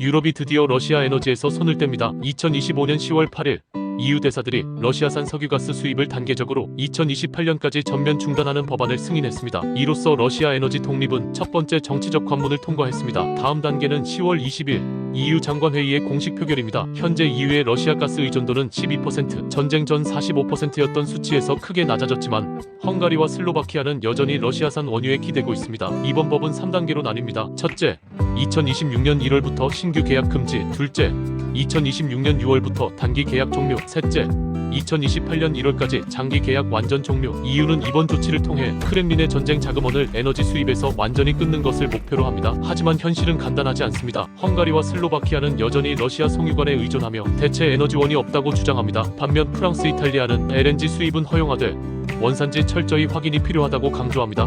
유럽이 드디어 러시아 에너지에서 손을 뗍니다. 2025년 10월 8일 EU 대사들이 러시아산 석유가스 수입을 단계적으로 2028년까지 전면 중단하는 법안을 승인했습니다. 이로써 러시아 에너지 독립은 첫 번째 정치적 관문을 통과했습니다. 다음 단계는 10월 20일 EU 장관회의의 공식 표결입니다. 현재 EU의 러시아 가스 의존도는 12%, 전쟁 전 45%였던 수치에서 크게 낮아졌지만 헝가리와 슬로바키아는 여전히 러시아산 원유에 기대고 있습니다. 이번 법은 3단계로 나뉩니다. 첫째, 2026년 1월부터 신규 계약 금지. 둘째, 2026년 6월부터 단기 계약 종료. 셋째, 2028년 1월까지 장기 계약 완전 종료. EU는 이번 조치를 통해 크렘린의 전쟁 자금원을 에너지 수입에서 완전히 끊는 것을 목표로 합니다. 하지만 현실은 간단하지 않습니다. 헝가리와 슬로바키아는 여전히 러시아 송유관에 의존하며 대체 에너지원이 없다고 주장합니다. 반면 프랑스, 이탈리아는 LNG 수입은 허용하되 원산지 철저히 확인이 필요하다고 강조합니다.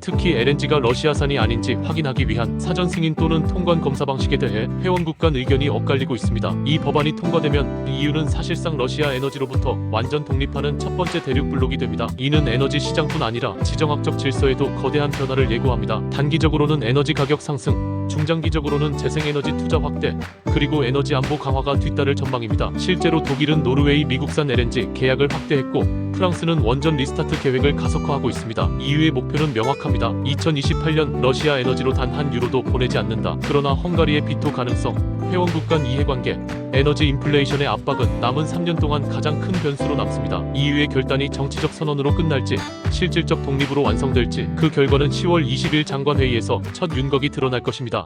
특히 LNG가 러시아산이 아닌지 확인하기 위한 사전 승인 또는 통관 검사 방식에 대해 회원국 간 의견이 엇갈리고 있습니다. 이 법안이 통과되면 EU는 사실상 러시아 에너지로부터 완전 독립하는 첫 번째 대륙 블록이 됩니다. 이는 에너지 시장뿐 아니라 지정학적 질서에도 거대한 변화를 예고합니다. 단기적으로는 에너지 가격 상승, 중장기적으로는 재생에너지 투자 확대, 그리고 에너지 안보 강화가 뒤따를 전망입니다. 실제로 독일은 노르웨이 미국산 LNG 계약을 확대했고 프랑스는 원전 리스타트 계획을 가속화하고 있습니다. EU의 목표는 명확합니다. 2028년 러시아 에너지로 단 한 유로도 보내지 않는다. 그러나 헝가리의 비토 가능성, 회원국 간 이해관계, 에너지 인플레이션의 압박은 남은 3년 동안 가장 큰 변수로 남습니다. EU의 결단이 정치적 선언으로 끝날지 실질적 독립으로 완성될지 그 결과는 10월 20일 장관회의에서 첫 윤곽이 드러날 것입니다.